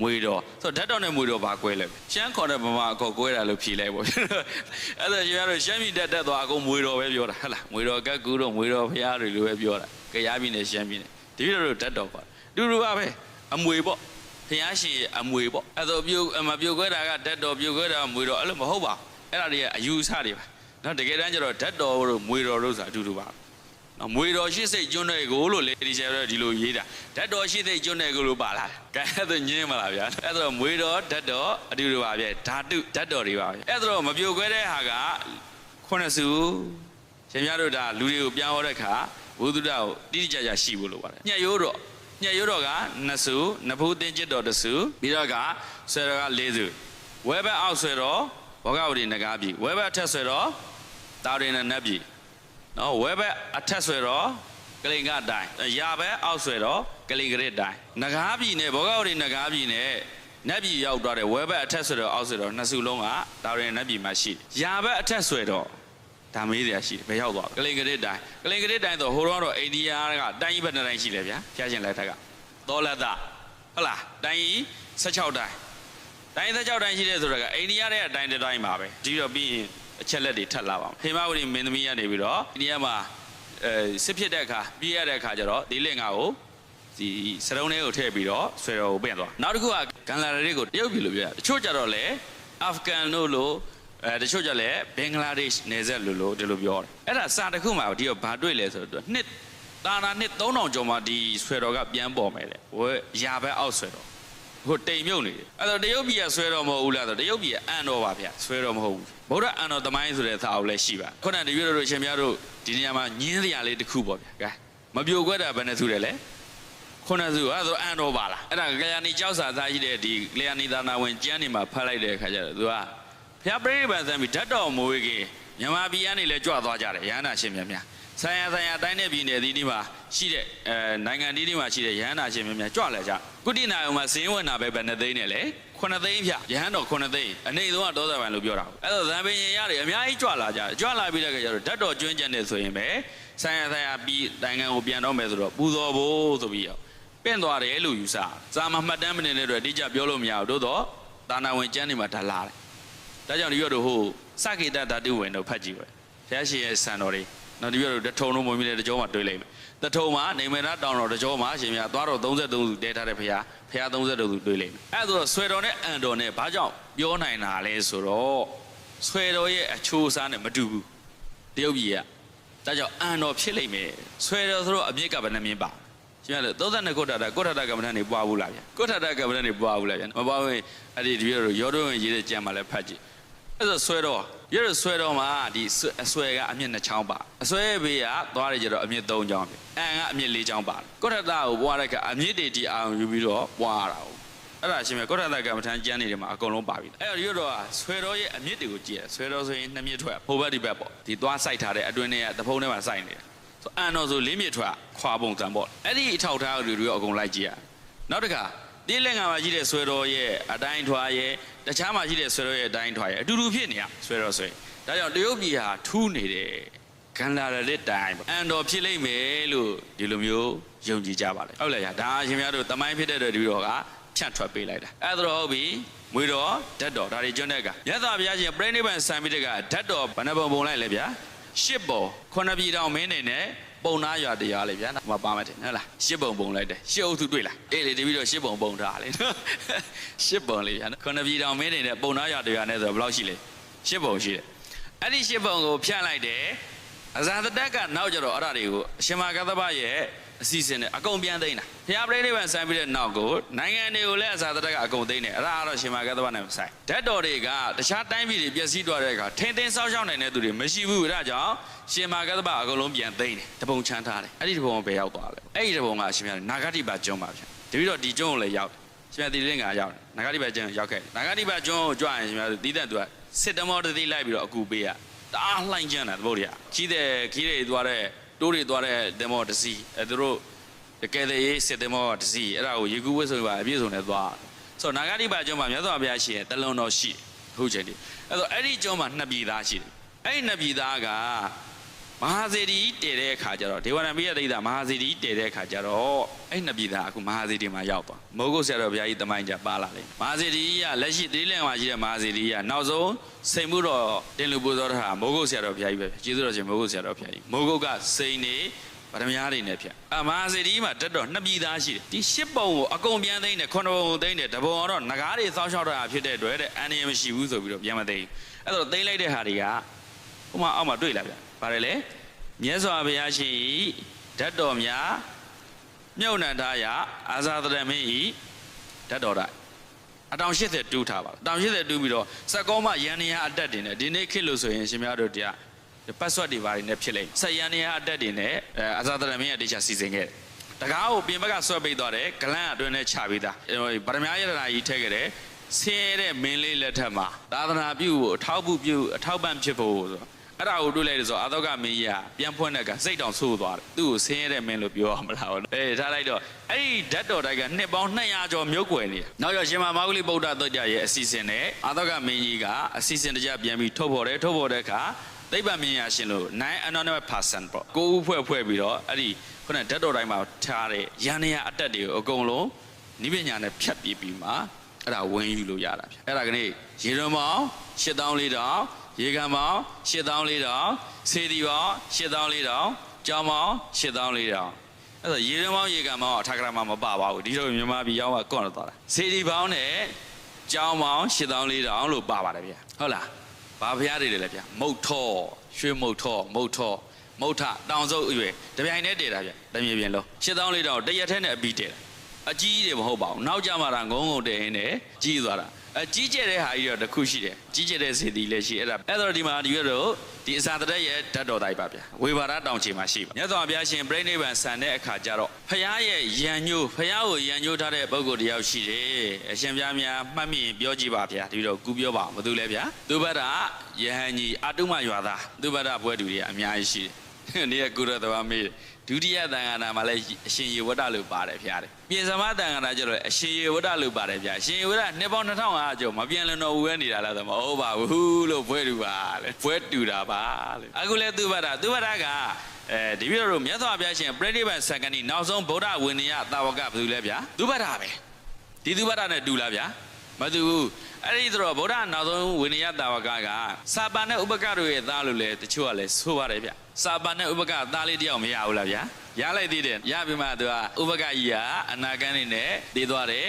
မွေတော်ဆိုတော့ဓာတ်တော်နဲ့မွေတော်ဘာကွဲလဲရှမ်းခေါ်တဲ့ဗမာအကောကွဲတာလို့ဖြေလိုက်ပေါ့အဲ့ဒါရှင်များတို့ရှမ်းပြည်တက်တက်သွားအကုန်မွေတော်ပဲပြောတာဟဟလားမွေတော်ကက်ကူတော့မွေတော်ဖရားတွေလိုပဲပြောတာကြရားပြည်နယ်ရှမ်းပြည်နယ်ဒီလိုတို့ဓာတ်တော်ပါတူတူပါပဲအမွေပေါ့ဖျားရှင်ရဲ့အမွေပေါ့အဲ့တော့ပြုတ်မပြုတ်ခွဲတာကဓာတ်တော်ပြုတ်ခွဲတာကမွေတော်အဲ့လိုမဟုတ်ပါဘူးအဲ့ဒါတွေကအယူအဆတွေပါနော်တကယ်တမ်းကျတော့ဓာတ်တော်တို့မွေတော်တို့ဆိုတာအတူတူပါ နော်မွေတော်ရှိစိတ်ကျွန်းတဲ့ကိုလို့လေဒီကျတော့ဒီလိုရေးတာဓာတ်တော်ရှိစိတ်ကျွန်းတဲ့ကိုလို့ပါလာကဲအဲ့ဒါညင်းမလားဗျာအဲ့တော့မွေတော်ဓာတ်တော်အတူတူပါဗျာဓာတုဓာတ်တော်တွေပါဗျာအဲ့တော့မပြုတ်ခွဲတဲ့ဟာကခုနှစ်စုရှင်များတို့ဒါလူတွေကိုပြန်ဟောတဲ့ခါဘုဒ္ဓတော်ကိုတိတိကျကျရှိဖို့လိုပါတယ်ညက်ရိုးတော့ညက်ရိုးတော်ကနှစ်စုနဖူးတင်းကျစ်တော်တစ်စုပြီးတော့ကဆွဲတော်က၄စုဝဲဘက်အောက်ဆွဲတော်ဘောဂဝတီနဂါပြီဝဲဘက်အထက်ဆွဲတော်တာရင်နဲ့နတ်ပြီ နော်ဝဲဘက်အထက်ဆွဲတော်ကလိန်ကတိုင်ရာဘက်အောက်ဆွဲတော်ကလိန်ကရစ်တိုင်နဂါပြီနဲ့ဘောဂဝတီနဂါပြီနဲ့နတ်ပြည်ရောက်သွားတယ်ဝဲဘက်အထက်ဆွဲတော်အောက်ဆွဲတော်နှစ်စုလုံးကတာရင်နဲ့နတ်ပြည်မှာရှိတယ်ရာဘက်အထက်ဆွဲတော်ဒါမေးစရာရှိတယ်ဘယ်ရောက်သွားလဲကလိန်ကရစ်တိုင်းကလိန်ကရစ်တိုင်းဆိုဟိုတော့တော့အိန္ဒိယကတိုင်းကြီးဘယ်နှတိုင်းရှိလဲဗျာဖျားရှင်လက်ထက်ကသောလတဟုတ်လားတိုင်းကြီး16တိုင်းတိုင်း16တိုင်းရှိတယ်ဆိုတော့ကအိန္ဒိယရဲ့အတိုင်းတစ်တိုင်းပါပဲဒီတော့ပြီးရင် အချက်လက်တွေထပ်လာပါမယ်ဟေမဝတီမင်းသမီးကနေပြီးတော့အိန္ဒိယမှာအဲစစ်ဖြစ်တဲ့အခါပြေးရတဲ့အခါကျတော့ဒီလင်္ကာကိုဒီစရုံးလေးကိုထည့်ပြီးတော့ဆွဲတော်ကိုပြင်သွားနောက်တစ်ခုကဂန်လာရီကိုတရုတ်ပြည်လို့ပြောရတချို့ကြတော့လေအာဖဂန်တို့လို့အဲတချို့ကြလည်းဘင်္ဂလားဒေ့ရှ်နယ်စပ်လို့လို့ဒီလိုပြောတယ်အဲ့ဒါစာတစ်ခုမှာဒီတော့ဘာတွေ့လဲဆိုတော့နှစ်တာနာနှစ်3000ကျော်မှဒီဆွဲတော်ကပြန်ပေါ်မယ်လေဝဲရာဘက်အောက်ဆွဲတော်ဟိုတိမ်မြုပ်နေတယ်အဲ့တော့တရုတ်ပြည်ကဆွဲတော်မဟုတ်ဘူးလားဆိုတော့တရုတ်ပြည်ကအန်တော်ပါဗျဆွဲတော်မဟုတ်ဘူး ဗုဒ္ဓအန်တော်သမိုင်းဆိုတဲ့သာအုပ်လည်းရှိပါခုနကတရွေးတို့ရှင်များတို့ဒီနေရာမှာညင်းစရာလေးတစ်ခုပေါ့ဗျကဲမပြိုကွက်တာဘယ်နဲ့သူတယ်လဲခုနစုအဲ့ဒါဆိုအန်တော်ပါလားအဲ့ဒါကလျာဏီကြောက်စာသားရှိတဲ့ဒီကလျာဏီသာနာဝင်ကျမ်းနေမှာဖတ်လိုက်တဲ့အခါကျတော့သူကဖျားပရိပန်ဆံပြီးဓာတ်တော်မွေးကြီးမြန်မာပြည်ကနေလည်းကြွသွားကြတယ်ရဟန္တာရှင်များများဆိုင်ရာဆိုင်ရာတိုင်းတဲ့ပြည်နယ်ဒီနေ့မှာရှိတဲ့အဲနိုင်ငံဒီနေ့မှာရှိတဲ့ရဟန္တာရှင်များများကြွလဲကြကုတိနာယုံမှာဇင်းဝင်တာပဲဘယ်နှစ်သိန်းနဲ့လဲ ခုနှစ်သိန်းဖြရဟန်းတော်ခုနှစ်သိန်းအနေသုံးကတော့သဗ္ဗံလို့ပြောတာပေါ့အဲ့တော့ဇံပင်ရင်ရတယ်အများကြီးကြွလာကြတယ်ကြွလာပြီးတဲ့အခါကျတော့ဓာတ်တော်ကျွင်းကျန်နေဆိုရင်ပဲဆိုင်ရာဆိုင်ရာပြည်နိုင်ငံကိုပြန်တော့မယ်ဆိုတော့ပူဇော်ဖို့ဆိုပြီးတော့ပင့်သွားတယ်လို့ယူဆ။ဇာမမှတ်တမ်းမနေတဲ့အတွက်အတိအကျပြောလို့မရဘူး။သို့တော့တာနာဝင်ကျမ်းနေမှာဒါလာတယ်။ဒါကြောင့်ဒီဘက်တို့ဟိုစကေတဓာတုဝင်တို့ဖတ်ကြည့်ပဲ။ဘုရားရှင်ရဲ့စံတော်တွေ နောက်ဒီဘက်တို့တထုံလုံးဝင်ပြီးတဲ့တကြောမှာတွေ့လိမ့်မယ်။တထုံမှာနေမနာတောင်တော်တကြောမှာရှင်မြတ်သွားတော်33စုတဲထားတဲ့ဘုရားဘုရား33စုတွေ့လိမ့်မယ်။အဲဒါဆိုတော့ဆွေတော်နဲ့အန်တော်နဲ့ဘာကြောင့်ပြောနိုင်တာလဲဆိုတော့ဆွေတော်ရဲ့အချိုးအစားနဲ့မတူဘူး။တရုတ်ပြည်ကဒါကြောင့်အန်တော်ဖြစ်လိမ့်မယ်။ဆွေတော်ဆိုတော့အမြင့်ကဘယ်နှမြင့်ပါ။ကျန်တယ်32ကုဋ္ဌတာကုဋ္ဌတာကမ္မဋ္ဌာန်းတွေပွားဘူးလားဗျာကုဋ္ဌတာကမ္မဋ္ဌာန်းတွေပွားဘူးလားဗျာမပွားဘူးအဲ့ဒီဒီရောရောတော့ရေးတဲ့ကြံမှာလည်းဖတ်ကြည့် အဲ့ဒါဆွဲတော့ရရဆွဲတော့မှာဒီအဆွဲကအမြင့်2ချောင်းပါအဆွဲဘေးကသွားရကြတော့အမြင့်3ချောင်းပြီအန်ကအမြင့်4ချောင်းပါကုဋ္ဌတာကိုပွားတဲ့ကအမြင့်တွေတီအောင်ယူပြီးတော့ပွားရတာဟုတ်အဲ့ဒါရှင်မြတ်ကုဋ္ဌတာကမ္မဋ္ဌာန်းကျမ်းနေတယ်မှာအကုန်လုံးပါပြီအဲ့တော့ရတော့ဆွဲတော့ရဲ့အမြင့်တွေကိုကြည့်ရဆွဲတော့ဆိုရင်2မြင့်ထွက်ဟိုဘက်ဒီဘက်ပေါ့ဒီသွားစိုက်ထားတဲ့အတွင်းထဲကတဖုံးထဲမှာစိုက်နေတယ်ဆိုအန်တော်ဆိုလေးမြစ်ထွက်ခွာပုံစံပေါ့အဲ့ဒီအထောက်ထားတွေတွေအကုန်လိုက်ကြည့်ရနောက်တစ်ခါတိလင်္ကာမှာရှိတဲ့ဆွဲတော်ရဲ့အတိုင်းထွာရဲ့ တခြားမှာရှိတဲ့ဆွဲတော်ရဲ့အတိုင်းထွာရဲ့အတူတူဖြစ်နေရဆွဲတော်ဆွဲဒါကြောင့်တရုတ်ပြည်ဟာထူးနေတယ်ဂန္ဓာရတဲ့တိုင်အန်တော်ဖြစ်လိမ့်မယ်လို့ဒီလိုမျိုးယုံကြည်ကြပါလေဟုတ်လားညာဒါအရှင်များတို့တမိုင်းဖြစ်တဲ့တပည့်တော်ကဖြန့်ထွက်ပေးလိုက်တာအဲ့ဒါတော့ဟုတ်ပြီမွေတော်ဓာတ်တော်ဒါတွေကျွန်းတဲ့ကမြတ်စွာဘုရားရှင်ပြိဋိဘံဆံပြီးတဲ့ကဓာတ်တော်ဘယ်နှပုံပုံလိုက်လဲဗျာရှစ်ပုံခုနှစ်ပြည်တော်မင်းနေနဲ့ ပုံနာရွာတရားလေဗျာမပါမတင်ဟုတ်လားရှစ်ပုံပုံလိုက်တယ်ရှစ်အုပ်စုတွေ့လားအေးလေတပည့်တော်ရှစ်ပုံပုံထားလေနော်ရှစ်ပုံလေဗျာခုနှစ်ပြည်တော်မင်းနေနဲ့ပုံနာရွာတရားနဲ့ဆိုတော့ဘယ်လောက်ရှိလဲရှစ်ပုံရှိတယ်အဲ့ဒီရှစ်ပုံကိုဖြန့်လိုက်တယ်အဇာတတက်ကနောက်ကြတော့အဲ့ဒါတွေကိုအရှင်မကသဗ္ဗရဲ့ အစီအစဉ်နဲ့အကုန်ပြန်သိမ်းတာဘုရားပြိဋိဘံဆံပြီးတဲ့နောက်ကိုနိုင်ငံတွေကိုလည်းအဇာတတက်ကအကုန်သိမ်းတယ်အဲ့ဒါကတော့ရှင်မကသဗ္ဗနဲ့မဆိုင်ဓာတ်တော်တွေကတခြားတိုင်းပြည်တွေပျက်စီးသွားတဲ့အခါထင်းထင်းဆောက်ရှောက်နိုင်တဲ့သူတွေမရှိဘူးအဲ့ဒါကြောင့်ရှင်မကသဗ္ဗအကုန်လုံးပြန်သိမ်းတယ်တပုံချမ်းထားတယ်အဲ့ဒီတပုံကဘယ်ရောက်သွားလဲအဲ့ဒီတပုံကရှင်မနာဂတိပါကျွန်းပါဗျာတပည့်တော်ဒီကျွန်းကိုလည်းရောက်တယ်ရှင်မဒီလင်းကရောက်တယ်နာဂတိပါကျွန်းရောက်ခဲ့တယ်နာဂတိပါကျွန်းကိုကြွရင်ရှင်မတီးတဲ့သူကစစ်တမောတတိလိုက်ပြီးတော့အကူပေးရတအားလှိုင်းကျန်တာတပုတ်တွေကကြီးတဲ့ခီးတွေသွားတဲ့ တိုးတွေသွားတဲ့ဒမောတစီအဲသူတို့တကယ်တည်းစစ်တမောတစီအဲ့ဒါကိုရေကူးဝတ်ဆိုပါအပြည့်စုံနဲ့သွားဆိုတော့နာဂတိပါကျွန်းမှာမြတ်စွာဘုရားရှင်တလွန်တော်ရှိတယ်အခုချိန်ဒီအဲ့တော့အဲ့ဒီကျွန်းမှာနှစ်ပြည်သားရှိတယ်အဲ့ဒီနှစ်ပြည်သားက မဟာစေတီတည်တဲ့အခါကျတော့ဒေဝရံပိယတိတာမဟာစေတီတည်တဲ့အခါကျတော့အဲ့နှစ်ပြည်သားအခုမဟာစေတီမှာရောက်သွားမိုးကုတ်ဆရာတော်ဘုရားကြီးတမိုင်းကြပါလာတယ်မဟာစေတီကလက်ရှိတိလင်မှာရှိတဲ့မဟာစေတီကနောက်ဆုံးစိန်မှုတော်တင်လူပူဇော်တာမိုးကုတ်ဆရာတော်ဘုရားကြီးပဲကျေးဇူးတော်ရှင်မိုးကုတ်ဆရာတော်ဘုရားကြီးမိုးကုတ်ကစိန်နေဗရမများတွေနဲ့ဖြတ်အမဟာစေတီမှာတက်တော့နှစ်ပြည်သားရှိတယ်ဒီရှစ်ပုံကိုအကုန်ပြန်သိမ်းတယ်ခုနှစ်ပုံကိုသိမ်းတယ်တပုံကတော့ငကားတွေစောင်းရှောက်တာဖြစ်တဲ့အတွက်တဲ့အန်ရမရှိဘူးဆိုပြီးတော့ပြန်မသိမ်းအဲ့တော့သိမ်းလိုက်တဲ့ဟာတွေကဟိုမှာအောက်မှာတွေ့လာဗျဗါတယ်လေ မြတ်စွာဘုရားရှင်ဤဓာတ်တော်များမြုပ်နှံထားရာအာဇာတရမင်းဤဓာတ်တော်တိုင်းအတောင်80တူးထားပါအတောင်80တူးပြီးတော့စက်ကောမရန်နေရအတက်တင်တယ်ဒီနေ့ခေတ်လို့ဆိုရင်ရှင်များတို့တရားပတ်ဆွတ်တွေဘာတွေနဲ့ဖြစ်လိမ့်ဆက်ရန်နေရအတက်တွေနဲ့အဲအဇာတရမင်းကတေချာစီစဉ်ခဲ့တယ်တကားကိုပြင်ဘက်ကဆွဲပေးသွားတယ်ဂလန့်အတွင်းနဲ့ချပေးတာဗရမ ्या ရတနာကြီးထည့်ခဲ့တယ်ဆင်းရဲတဲ့မင်းလေးလက်ထက်မှာသာသနာပြုဖို့အထောက်ပံ့ပြုအထောက်ပံ့ဖြစ်ဖို့ဆိုတော့ အဲ့ဒါကိုတွေ့လိုက်တယ်ဆိုတော့အာသောကမင်းကြီးကပြန်ဖွင့်တဲ့ကစိတ်တောင်ဆိုးသွားတယ်သူ့ကိုဆင်းရဲတဲ့မင်းလို့ပြောရမလားဟုတ်အေးထားလိုက်တော့အဲ့ဒီဓာတ်တော်တိုက်ကနှစ်ပေါင်း200ကျော်မြုပ်ကွယ်နေတယ်နောက်ရရှင်မမောဂလိဗုဒ္ဓတုတ်ကြရဲ့အစီအစဉ်နဲ့အာသောကမင်းကြီးကအစီအစဉ်တကြပြန်ပြီးထုတ်ဖော်တယ်ထုတ်ဖော်တဲ့အခါသိပ္ပံမြင်ရရှင်လို့9 anonymous person ပေါ့ကိုဦးဖွဲ့ဖွဲ့ပြီးတော့အဲ့ဒီခုနဓာတ်တော်တိုင်းမှာထားတဲ့ရန်နေရအတက်တွေကိုအကုန်လုံးနိဗ္ဗာန်နဲ့ဖြတ်ပြီးပြီးမှအဲ့ဒါဝင်ယူလို့ရတာဗျအဲ့ဒါကနေ့ရေရွံမောင်8400တောင် ရေကံမောင်8400တောင်စေတီပေါင်8400တောင်ကြောင်မောင်8400တောင်အဲ့ဒါရေရွံမောင်ရေကံမောင်အထာဂရမမပါပါဘူးဒီလိုမြန်မာပြည်ရောက်မှကွန့်တော့သွားတာစေတီပေါင်နဲ့ကြောင်မောင်8400တောင်လို့ပါပါတယ်ဗျဟုတ်လားဘာဖရားတွေလဲဗျမုတ်ထောရွှေမုတ်ထောမုတ်ထောမုတ်ထတောင်စုပ်အရွယ်တပြိုင်တည်းတည်တာဗျတမြေပြင်လုံးရှစ်တောင်းလေးတောင်တရက်ထဲနဲ့အပြီးတည်တာ အကြီးကြီးတွေမဟုတ်ပါဘူးနောက်ကြမှာတော့ငုံငုံတည်ရင်းနဲ့ကြီးသွားတာအကြီးကျယ်တဲ့ဟာကြီးတော့တစ်ခုရှိတယ်ကြီးကျယ်တဲ့စေတီလည်းရှိအဲ့ဒါအဲ့တော့ဒီမှာဒီရတော့ဒီအစာတရက်ရဲ့ဓာတ်တော်တိုင်းပါဗျဝေဘာရတောင်ချေမှာရှိပါမြတ်စွာဘုရားရှင်ပြိဋိဘံဆန်တဲ့အခါကျတော့ဖရားရဲ့ယံညိုးဖရားကိုယံညိုးထားတဲ့ပုဂ္ဂိုလ်တယောက်ရှိတယ်အရှင်ဘုရားများမှတ်မိရင်ပြောကြည့်ပါဗျာဒီတော့ကူပြောပါအောင်ဘာလို့လဲဗျာသူဘတ်တာယဟန်ကြီးအာတုမရွာသားသူဘတ်တာဘွဲတူတွေအများကြီးရှိတယ်နေ့ကကုရသဘာမေး ဒုတိယတန်ခါနာမှာလည်းအရှင်ယေဝတ္တလို့ပါတယ်ဖရားတယ်ပြင်စမတန်ခါနာကျတော့အရှင်ယေဝတ္တလို့ပါတယ်ဗျာအရှင်ယေဝတ္တနှစ်ပေါင်း2500ကျော်မပြန်လည်တော့ဝဲနေတာလားဆိုမဟုတ်ပါဘူးလို့ဘွဲတူပါလေဘွဲတူတာပါလေအခုလဲသူဘတ်တာသူဘတ်တာကအဲဒီပြတော့မြတ်စွာဘုရားရှင်ပြိဋိဘံစက္ကနီနောက်ဆုံးဗုဒ္ဓဝိနည်းတာဝကဘယ်သူလဲဗျာသူဘတ်တာပဲဒီသူဘတ်တာနဲ့တူလားဗျာမတူဘူး အဲ့ဒီတော့ဗုဒ္ဓနောက်ဆုံးဝိနည်းတာဝကကစာပန်နဲ့ဥပကတို့ရဲ့သားလို့လဲတချို့ကလဲဆိုပါတယ်ဗျစာပန်နဲ့ဥပကသားလေးတယောက်မရဘူးလားဗျာရလိုက်သေးတယ်ရပြီမှသူကဥပကကြီးကအနာကန်းနေနဲ့တည်သွားတယ်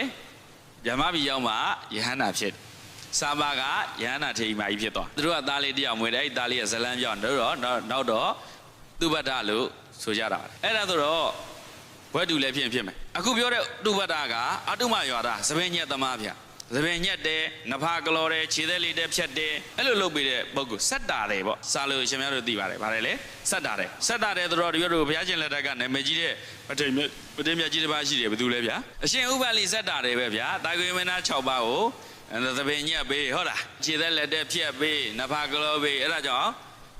ဗြဟ္မပြည်ရောက်မှယဟန္တာဖြစ်တယ်စာပါကယဟန္တာထေရီမာကြီးဖြစ်သွားသူတို့ကသားလေးတယောက်မွေးတယ်အဲ့ဒီသားလေးကဇလန်းပြောင်းတော့တော့နောက်တော့သူဘတ်တလို့ဆိုကြတာပါအဲ့ဒါဆိုတော့ဘွဲတူလည်းဖြစ်ဖြစ်မယ်အခုပြောတဲ့သူဘတ်တာကအတုမရွာတာသပင်ညက်သမားဗျ သပင်ညက်တယ်နဖာကလော်တယ်ခြေသက်လေးတဲ့ဖြတ်တယ်အဲ့လိုလုပ်ပြီးတဲ့ပုဂ္ဂိုလ်ဆက်တာတယ်ပေါ့စာလို့ရှင်များတို့သိပါတယ်ဗါတယ်လေဆက်တာတယ်ဆက်တာတယ်ဆိုတော့ဒီဘက်တို့ဘုရားရှင်လက်ထက်ကနာမည်ကြီးတဲ့ပဋိမြတ်ပဋိမြတ်ကြီးတစ်ပါးရှိတယ်ဘယ်သူလဲဗျာအရှင်ဥပ္ပလိဆက်တာတယ်ပဲဗျာတာဂွေမနာ6ပါးကိုအဲ့ဒါသပင်ညက်ပေးဟုတ်လားခြေသက်လက်တဲ့ဖြတ်ပေးနဖာကလော်ပေးအဲ့ဒါကြောင့်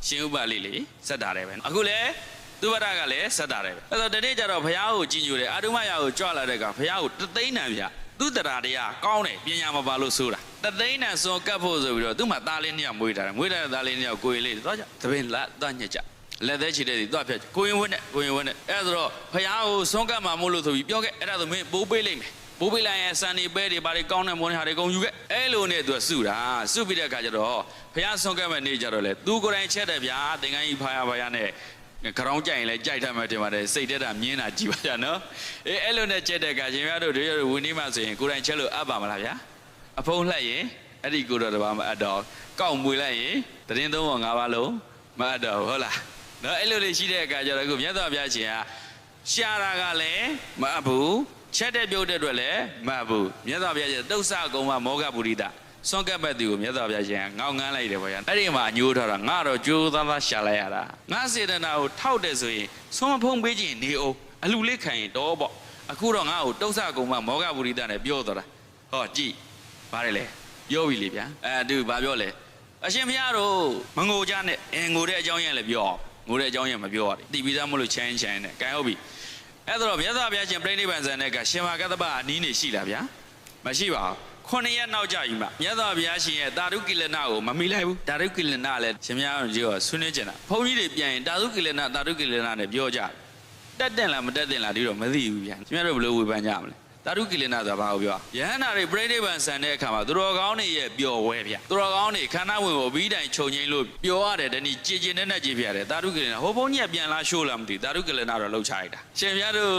ရှင်ဥပ္ပလိလေဆက်တာတယ်ပဲအခုလေသူဗဒကလည်းဆက်တာတယ်ပဲအဲ့တော့တနေ့ကျတော့ဘုရားကိုကြည်ညိုတယ်အာတုမယာကိုကြွလာတဲ့ကဘုရားကိုတသိန်းနံဗျ သူတရားတရားကောင်းတယ်ပညာမပါလို့ဆိုတာတသိန်းနဲ့စွန်ကပ်ဖို့ဆိုပြီးတော့သူ့မှာသားလေးနှစ်ယောက်မွေးထားတယ်မွေးထားတဲ့သားလေးနှစ်ယောက်ကိုရင်လေးသွားကြသပင်လက်သွားညက်ကြလက်သေးချီတဲ့ဒီသွားဖြတ်ကိုရင်ဝင်းနဲ့ကိုရင်ဝင်းနဲ့အဲ့ဒါဆိုတော့ဖះကိုစွန်ကပ်မှာမို့လို့ဆိုပြီးပြောခဲ့အဲ့ဒါဆိုမင်းပိုးပေးလိုက်မယ်ပိုးပေးလိုက်ရင်စံနေပဲတွေဘာတွေကောင်းတဲ့မွန်တွေဟာတွေကုန်ယူခဲ့အဲ့လိုနဲ့သူကစုတာစုပြီးတဲ့အခါကျတော့ဖះစွန်ကပ်မဲ့နေကြတော့လေသူကိုယ်တိုင်ချက်တယ်ဗျာသင်္ကန်းကြီးဖာရဖာရနဲ့ ခရောင်းကြိုင်လဲကြိုက်တတ်မှတင်ပါတယ်စိတ်တက်တာမြင်းတာကြည်ပါကြနော်အေးအဲ့လိုနဲ့ချက်တဲ့ကရှင်များတို့တို့ရဝင်းနေမှဆိုရင်ကိုယ်တိုင်ချက်လို့အပ်ပါမလားဗျာအဖုံးလှက်ရင်အဲ့ဒီကိုတော့တပါမအပ်တော့ကောက်မွေလိုက်ရင်တရင်သုံးပေါ်၅ပါးလုံးမအပ်တော့ဘူးဟုတ်လားနော်အဲ့လိုလေးရှိတဲ့အခါကျတော့အခုမြတ်စွာဘုရားရှင်ကရှာတာကလည်းမအပ်ဘူးချက်တဲ့ပြုတ်တဲ့အတွက်လည်းမအပ်ဘူးမြတ်စွာဘုရားရှင်တုတ်ဆကုံမမောဂပုရိသ စွန့်ကပ်မဲ့သူကိုမြတ်စွာဘုရားရှင်ကငောင်းငန်းလိုက်တယ်ဗျာအဲ့ဒီမှာအညိုးထားတာငါတော့ကြိုးသားသားရှာလိုက်ရတာငါစေတနာကိုထောက်တယ်ဆိုရင်ဆွမ်းမဖုံးပေးခြင်းနေအောင်အလူလေးခံရင်တော့ပေါ့အခုတော့ငါ့ကိုတုတ်ဆကုံမမောဂပုရိသနဲ့ပြောတော့တာဟောကြည့်ဗါတယ်လေပြောပြီလေဗျာအဲသူဘာပြောလဲအရှင်ဘုရားတို့မငိုကြနဲ့အင်ငိုတဲ့အကြောင်းရင်းလည်းပြောငိုတဲ့အကြောင်းရင်းမပြောရဘူးတိပြီးသားမလို့ချမ်းချမ်းနဲ့ကဲဟုတ်ပြီအဲ့တော့မြတ်စွာဘုရားရှင်ပြိဋိဘံဇန်နဲ့ကရှင်မာကတ္တပအနီးနေရှိလားဗျာမရှိပါဘူး ခုနှစ်ရက်နောက်ကြပြီမှမြတ်စွာဘုရားရှင်ရဲ့တာရုကိလနကိုမမိလိုက်ဘူးတာရုကိလနလည်းရှင်များတို့ကြီးကဆွေးနွေးကြတာဘုန်းကြီးတွေပြန်ရင်တာရုကိလနတာရုကိလနနဲ့ပြောကြတယ်တက်တင်လားမတက်တင်လားဒီတော့မသိဘူးဗျာရှင်များတို့ဘယ်လိုဝေဖန်ကြမလဲ တာရုကိလနဆိုတာဘာကိုပြောယဟန္တာတွေပြိဋိဘံဆန်တဲ့အခါမှာသူတော်ကောင်းတွေရဲ့ပျော်ဝဲဗျာသူတော်ကောင်းတွေခန္ဓာဝင်ကိုပြီးတိုင်ခြုံငိမ့်လို့ပျော်ရတယ်တနည်းကြည်ကျင်နဲ့နဲ့ကြည်ပြရတယ်တာရုကိလနဟိုဘုန်းကြီးကပြန်လာရှိုးလားမသိဘူးတာရုကိလနတော့လှုပ်ချလိုက်တာရှင်များတို့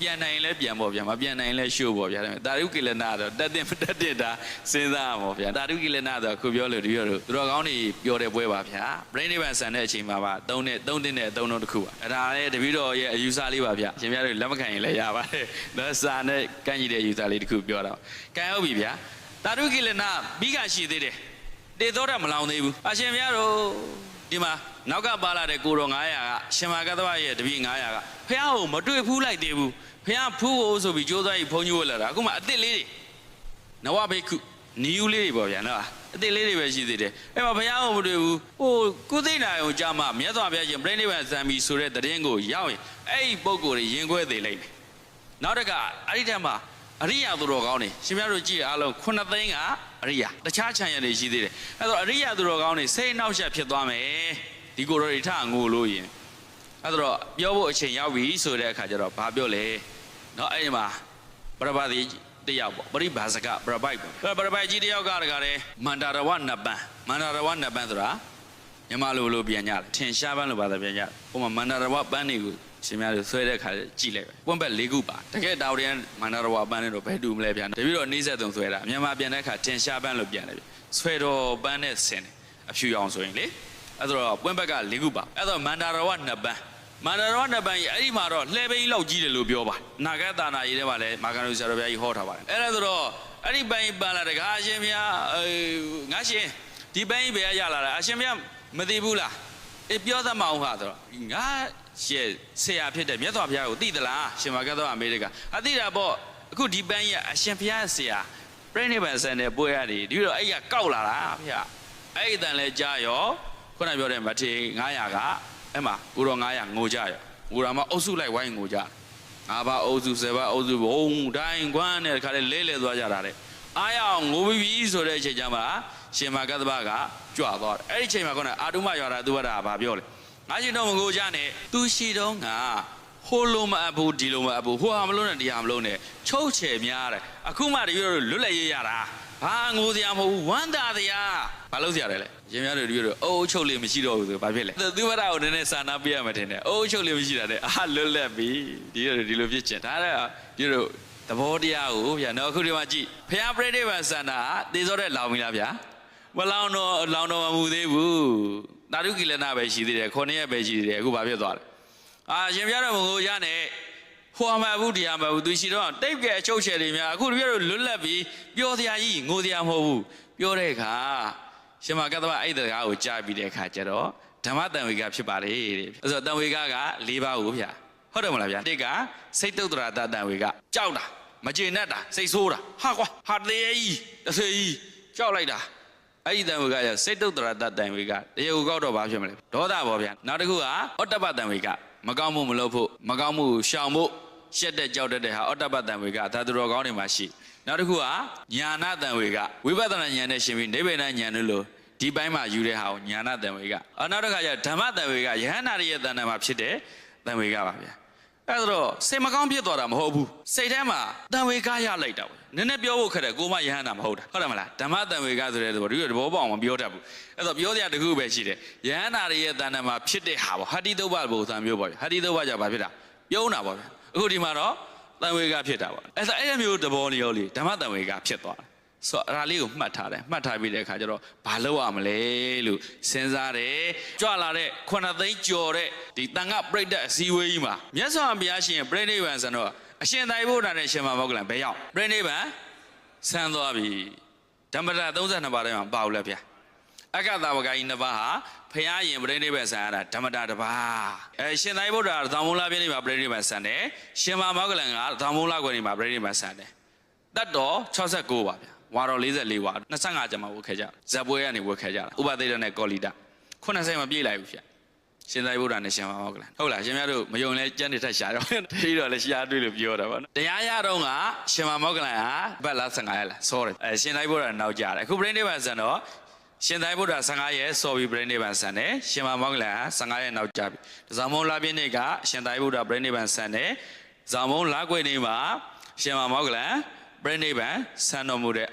ပြန်နိုင်ရင်လည်းပြန်ပေါ့ဗျာမပြန်နိုင်ရင်လည်းရှိုးပေါ့ဗျာတာရုကိလနတော့တက်တင်မတက်တင်တာစဉ်းစားရမှာဗျာတာရုကိလနဆိုခုပြောလို့ဒီပြောလို့သူတော်ကောင်းတွေပျော်တဲ့ပွဲပါဗျာပြိဋိဘံဆန်တဲ့အချိန်မှာပါသုံးနဲ့သုံးတင်တဲ့အသုံးတော့တစ်ခုပါအဲ့ဒါလည်းတပည့်တော်ရဲ့အယူဆလေးပါဗျာရှင်များတို့လက်မခံရင်လည်းရပါတယ်ဒါစာနဲ့ကန့်ကြည့်တဲ့အယူဆလေးတစ်ခုပြောတော့ကံဟုတ်ပြီဗျာတာရုကိလနပြီးကရှိသေးတယ်တေသောတာမလောင်သေးဘူးအရှင်များတို့ဒီမှာနောက်ကပါလာတဲ့ကိုတော်900ကရှင်မာကတ္တဝရဲ့တပည့်900ကဖះကိုမတွေ့ဖူးလိုက်သေးဘူးဖះဖူးဖို့ဆိုပြီးကြိုးစားပြီးဘုန်းကြီးဝတ်လာတာအခုမှအစ်စ်လေးတွေနဝဘိက္ခုနီယူလေးတွေပေါ့ဗျာနော်အစ်စ်လေးတွေပဲရှိသေးတယ်အဲ့မှာဘုရားကိုမတွေ့ဘူးဟိုကုသိနာယုံကြာမှမြတ်စွာဘုရားရှင်ပြိဋိဘံဇံမီဆိုတဲ့တည်င်းကိုရောက်ရင်အဲ့ဒီပုံကိုယ်ရင်ခွဲသေးလိုက်တယ် နောက်တစ်ခါအဲ့ဒီတည်းမှာအရိယာသူတော်ကောင်းတွေရှင်များတို့ကြည့်ရအားလုံးခုနှစ်သိန်းကအရိယာတခြားခြံရတွေရှိသေးတယ်အဲ့တော့အရိယာသူတော်ကောင်းတွေစိတ်နှောက်ယှက်ဖြစ်သွားမယ်ဒီကိုယ်တော်တွေထငိုလို့ရင်အဲ့တော့ပြောဖို့အချိန်ရောက်ပြီဆိုတဲ့အခါကျတော့ဘာပြောလဲเนาะအဲ့ဒီမှာပရပါတိတယောက်ပေါ့ပရိဘာဇကပရပိုက်ပေါ့ပရပိုက်ကြီးတယောက်ကတကားတယ်မန္တရဝနပန်မန္တရဝနပန်ဆိုတာမြန်မာလိုလိုပြန်ကြတယ်ထင်ရှားပန်းလိုပါသာပြန်ကြတယ်ဟိုမှာမန္တရဝပန်းတွေကို ရှင်များတို့ဆွဲတဲ့ခါကြည့်လိုက်ပဲပွန့်ဘက်၄ခုပါတကယ်တာဝရန်မန္တရဝပန်းတွေတော့ဘယ်တူမလဲဗျာတပြီးတော့နှိစက်သုံးဆွဲတာမြန်မာပြန်တဲ့ခါထင်ရှားပန်းလိုပြန်တယ်ဗျဆွဲတော်ပန်းနဲ့ဆင်တယ်အဖြူရောင်ဆိုရင်လေအဲ့တော့ပွန့်ဘက်က၄ခုပါအဲ့တော့မန္တရဝနပန်မန္တရဝနပန်ကြီးအဲ့ဒီမှာတော့လှဲပိန်းလောက်ကြီးတယ်လို့ပြောပါနာဂတာနာကြီးထဲမှာလည်းမာကန်လူဆရာတော်ဘုရားကြီးဟောထားပါတယ်အဲ့ဒါဆိုတော့အဲ့ဒီပန်းကြီးပန်းလာတကားအရှင်ဘုရားအေးငါရှင်ဒီပန်းကြီးဘယ်ကရလာတာအရှင်ဘုရားမသိဘူးလားအေးပြောသမောင်ဟာဆိုတော့ငါ ရှေ့ဆရာဖြစ်တဲ့မြတ်စွာဘုရားကိုသိသလားရှင်မာကသောအမေရိကအသိတာပေါ့အခုဒီပန်းကြီးကအရှင်ဘုရားဆရာပြိဋိဘံဆန်တဲ့ပွဲရတယ်ဒီတော့အဲ့ကကောက်လာတာဘုရားအဲ့ဒီတန်လဲကြားရောခုနပြောတဲ့မထေ900ကအဲ့မှာကိုတော်900ငိုကြရောငိုတာမှအုပ်စုလိုက်ဝိုင်းငိုကြငါးပါးအုပ်စုဆယ်ပါးအုပ်စုဘုံတိုင်းကွမ်းနဲ့တခါလေလဲလဲသွားကြတာတဲ့အားရအောင်ငိုပြီးပြီဆိုတဲ့အချိန်ကျမှရှင်မာကတ္တဗကကြွသွားတယ်အဲ့ဒီအချိန်မှာခုနအာတုမရွာတာသူကတာဘာပြောလဲ ငါရှင်တော့မငိုကြနဲ့သူရှိတော့ငါဟိုလိုမအပ်ဘူးဒီလိုမအပ်ဘူးဟိုဟာမလို့နဲ့ဒီဟာမလို့နဲ့ချုပ်ချယ်များတယ်အခုမှတပြည့်တော့လွတ်လပ်ရေးရတာဘာငိုစရာမဟုတ်ဘူးဝမ်းသာစရာဘာလို့စရာလဲလဲရင်များတို့တပြည့်တော့အိုးချုပ်လေးမရှိတော့ဘူးဆိုဘာဖြစ်လဲသူဝရကိုနည်းနည်းစာနာပြရမှာထင်တယ်အိုးချုပ်လေးမရှိတာတဲ့အာလွတ်လပ်ပြီဒီလိုဒီလိုဖြစ်ချင်ဒါတော့ဒီလိုသဘောတရားကိုဗျာနော်အခုဒီမှာကြည့်ဖျားပရိနိဗ္ဗာန်စန္ဒာသေစောတဲ့လောင်ပြီလားဗျာမလောင်တော့လောင်တော့မမှုသေးဘူး တာရုကိလနာပဲရှိသေးတယ်ခုနှစ်ရက်ပဲရှိသေးတယ်အခုဘာဖြစ်သွားလဲအာရှင်ပြတော်မကိုရနဲ့ဟိုမှာဘူးတရားမှာဘူးသူရှိတော့တိတ်ကဲအချုပ်ချယ်တွေများအခုတပြည့်တော့လွတ်လပ်ပြီးပြောစရာကြီးငိုစရာမဟုတ်ဘူးပြောတဲ့အခါရှင်မကတ္တဝအဲ့ဒီတကားကိုကြားပြီးတဲ့အခါကျတော့ဓမ္မတန်ဝေကဖြစ်ပါလေတဲ့အဲ့ဆိုတန်ဝေကက၄ပါးကိုဗျာဟုတ်တယ်မလားဗျာတစ်ကစိတ်တုတ်တရာတတန်ဝေကကြောက်တာမကျေနပ်တာစိတ်ဆိုးတာဟာကွာဟာသေးကြီးတစ်သေးကြီးကြောက်လိုက်တာ အဲ့ဒီတန်ဝေကရစိတ်တုတ်တရာတတန်ဝေကတရားကိုကောက်တော့ဘာဖြစ်မလဲဒေါသပေါ့ဗျာနောက်တစ်ခုကဩတ္တပတန်ဝေကမကောင်းမှုမလုပ်ဖို့မကောင်းမှုရှောင်ဖို့ရှက်တဲ့ကြောက်တတ်တဲ့ဟာဩတ္တပတန်ဝေကသာသူတော်ကောင်းတွေမှာရှိနောက်တစ်ခုကညာနာတန်ဝေကဝိပဿနာဉာဏ်နဲ့ရှင်ပြီးနိဗ္ဗာန်ဉာဏ်လို့ဒီပိုင်းမှာယူတဲ့ဟာကိုညာနာတန်ဝေကအနောက်တစ်ခါကျဓမ္မတန်ဝေကယဟန္တာရဲ့တန်တန်မှာဖြစ်တဲ့တန်ဝေကပါဗျာ အဲ့ဒါတော့စိတ်မကောင်းဖြစ်သွားတာမဟုတ်ဘူးစိတ်ထဲမှာတန်ဝေကရလိုက်တာပဲနည်းနည်းပြောဖို့ခက်တယ်ကိုမယဟန္တာမဟုတ်တာဟုတ်တယ်မလားဓမ္မတန်ဝေကဆိုတဲ့သဘောဒီလိုသဘောပေါက်အောင်မပြောတတ်ဘူးအဲ့တော့ပြောစရာတစ်ခုပဲရှိတယ်ယဟန္တာရဲ့တန်တန်မှာဖြစ်တဲ့ဟာပေါ့ဟာတိတုပ္ပဘုံစံမျိုးပေါ့ဗျာဟာတိတုပ္ပကြဘာဖြစ်တာပြုံးတာပေါ့ဗျာအခုဒီမှာတော့တန်ဝေကဖြစ်တာပေါ့အဲ့ဒါအဲ့ဒီမျိုးသဘောမျိုးလေးဓမ္မတန်ဝေကဖြစ်သွားတယ် ဆိုတော့အဲ့ဒါလေးကိုမှတ်ထားတယ်မှတ်ထားပြီးတဲ့အခါကျတော့ဘာလုပ်ရမလဲလို့စဉ်းစားတယ်ကြွလာတဲ့ခုနှစ်သိန်းကျော်တဲ့ဒီတန်ခပြိတ္တအစည်းအဝေးကြီးမှာမြတ်စွာဘုရားရှင်ပြိဋိဘံဆိုတော့အရှင်သာရိပုတ္တရာနဲ့ရှင်မမောကလန်ဘယ်ရောက်ပြိဋိဘံဆန်းသွားပြီဓမ္မတာ32ပါးထဲမှာပါဘူးလဲဗျာအက္ခတာဝကကြီးနှစ်ပါးဟာဖရာရင်ပြိဋိဘံဆန်းရတာဓမ္မတာတစ်ပါးအဲရှင်သာရိပုတ္တရာသောင်းမူလာပြိဋိဘံပြိဋိဘံဆန်းတယ်ရှင်မမောကလန်ကသောင်းမူလာကွယ်နေမှာပြိဋိဘံဆန်းတယ်တတ်တော်69ပါဗျာ ဝါတော်44ဝါ25ကျမှဝတ်ခဲ့ကြဇက်ပွဲကနေဝတ်ခဲ့ကြတာဥပသေတနဲ့ကောလီတာ80မပြည့်လိုက်ဘူးဗျာရှင်သာရိပုတ္တရာနဲ့ရှင်မမောကလန်ဟုတ်လားရှင်များတို့မယုံလဲကြက်နေထက်ရှာတော့တတိတော်လည်းရှာတွေ့လို့ပြောတာဗောနော်တရားရတော့ကရှင်မမောကလန်ဟာဘက်လား15ရက်လားစောတယ်အဲရှင်သာရိပုတ္တရာနောက်ကြတယ်အခုပြိဋိဘံဆန်တော့ရှင်သာရိပုတ္တရာ15ရက်စောပြီးပြိဋိဘံဆန်တယ်ရှင်မမောကလန်ဟာ15ရက်နောက်ကြပြီဇာမုံလာပြည့်နေ့ကရှင်သာရိပုတ္တရာပြိဋိဘံဆန်တယ်ဇာမုံလာကွေနေ့မှာရှင်မမောကလန်ပြိဋိဘံဆန်တော်မူတဲ့